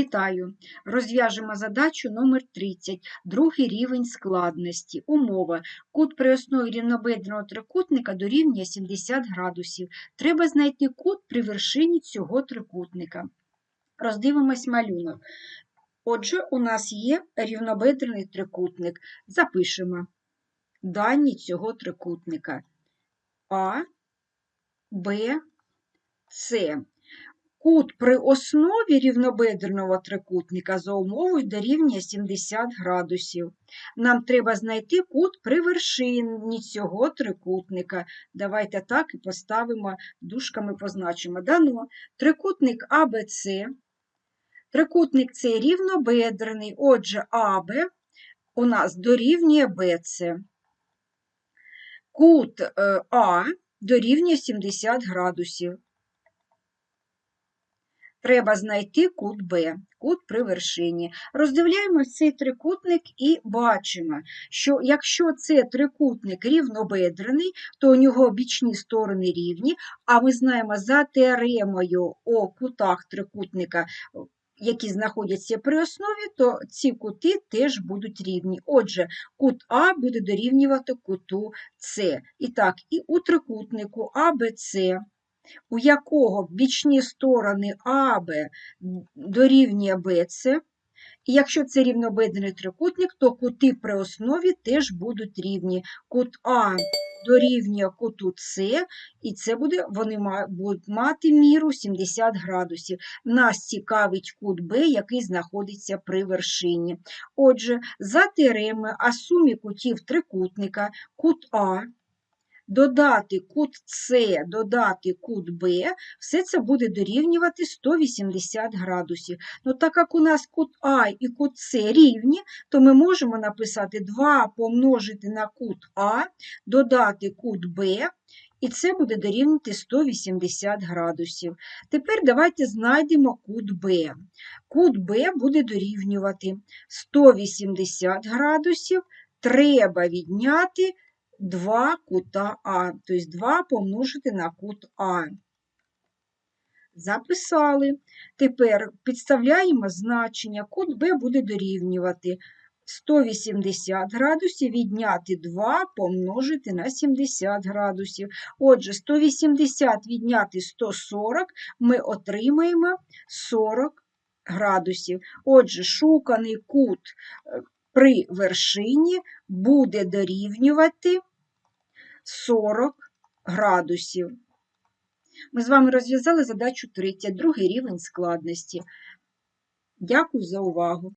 Вітаю! Розв'яжемо задачу номер 30, другий рівень складності. Умова. Кут при основі рівнобедреного трикутника дорівнює 70 градусів. Треба знайти кут при вершині цього трикутника. Роздивимось малюнок. Отже, у нас є рівнобедрений трикутник. Запишемо дані цього трикутника. А, Б, С. Кут при основі рівнобедреного трикутника за умовою дорівнює 70 градусів. Нам треба знайти кут при вершині цього трикутника. Давайте так і поставимо, дужками позначимо. Дано трикутник АБЦ. Трикутник цей рівнобедрений, отже, АБ у нас дорівнює БЦ. Кут е, А дорівнює 70 градусів. Треба знайти кут Б, кут при вершині. Роздивляємо цей трикутник і бачимо, що якщо це трикутник рівнобедрений, то у нього бічні сторони рівні, а ми знаємо за теоремою о кутах трикутника, які знаходяться при основі, то ці кути теж будуть рівні. Отже, кут А буде дорівнювати куту С. І так, і у трикутнику АБЦ у якого бічні сторони АБ дорівнює БЦ, і якщо це рівнобедрений трикутник, то кути при основі теж будуть рівні. Кут А дорівнює куту С, і це буде, вони будуть мати міру 70 градусів. Нас цікавить кут Б, який знаходиться при вершині. Отже, за теореми о сумі кутів трикутника, кут А додати кут С, додати кут Б, все це буде дорівнювати 180 градусів. Ну, Так як у нас кут А і кут С рівні, то ми можемо написати 2 помножити на кут А, додати кут Б, і це буде дорівнювати 180 градусів. Тепер давайте знайдемо кут Б. Кут Б буде дорівнювати 180 градусів, треба відняти 2 кута А, тобто 2 помножити на кут А. Записали. Тепер підставляємо значення. Кут Б буде дорівнювати 180 градусів, відняти 2 помножити на 70 градусів. Отже, 180 відняти 140 ми отримаємо 40 градусів. Отже, шуканий кут е, при вершині буде дорівнювати 40 градусів. Ми з вами розв'язали задачу 30, другий рівень складності. Дякую за увагу!